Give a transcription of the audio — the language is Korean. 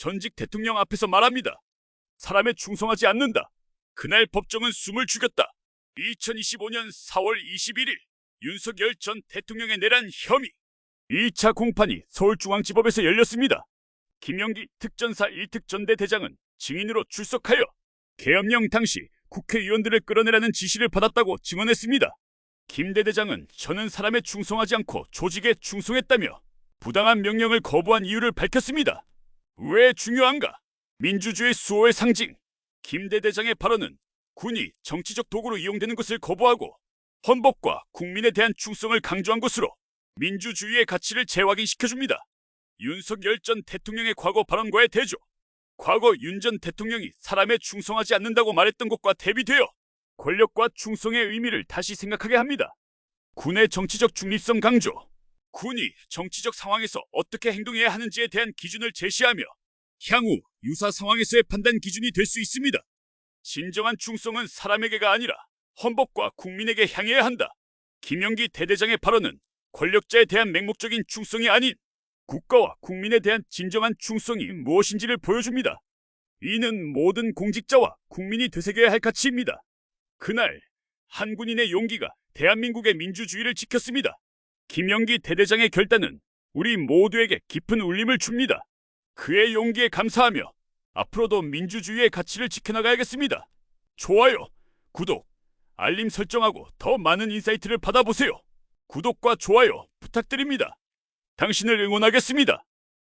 전직 대통령 앞에서 말합니다. 사람에 충성하지 않는다. 그날 법정은 숨을 죽였다. 2025년 4월 21일 윤석열 전 대통령에 내란 혐의 2차 공판이 서울중앙지법에서 열렸습니다. 김영기 특전사 1특 전대 대장은 증인으로 출석하여 계엄령 당시 국회의원들을 끌어내라는 지시를 받았다고 증언했습니다. 김 대대장은 저는 사람에 충성하지 않고 조직에 충성했다며 부당한 명령을 거부한 이유를 밝혔습니다. 왜 중요한가? 민주주의 수호의 상징. 김 대 대장의 발언은 군이 정치적 도구로 이용되는 것을 거부하고 헌법과 국민에 대한 충성을 강조한 것으로 민주주의의 가치를 재확인시켜줍니다. 윤석열 전 대통령의 과거 발언과의 대조. 과거 윤 전 대통령이 사람에 충성하지 않는다고 말했던 것과 대비되어 권력과 충성의 의미를 다시 생각하게 합니다. 군의 정치적 중립성 강조. 군이 정치적 상황에서 어떻게 행동해야 하는지에 대한 기준을 제시하며 향후 유사 상황에서의 판단 기준이 될 수 있습니다. 진정한 충성은 사람에게가 아니라 헌법과 국민에게 향해야 한다. 김영기 대대장의 발언은 권력자에 대한 맹목적인 충성이 아닌 국가와 국민에 대한 진정한 충성이 무엇인지를 보여줍니다. 이는 모든 공직자와 국민이 되새겨야 할 가치입니다. 그날 한 군인의 용기가 대한민국의 민주주의를 지켰습니다. 김영기 대대장의 결단은 우리 모두에게 깊은 울림을 줍니다. 그의 용기에 감사하며 앞으로도 민주주의의 가치를 지켜나가야겠습니다. 좋아요, 구독, 알림 설정하고 더 많은 인사이트를 받아보세요. 구독과 좋아요 부탁드립니다. 당신을 응원하겠습니다.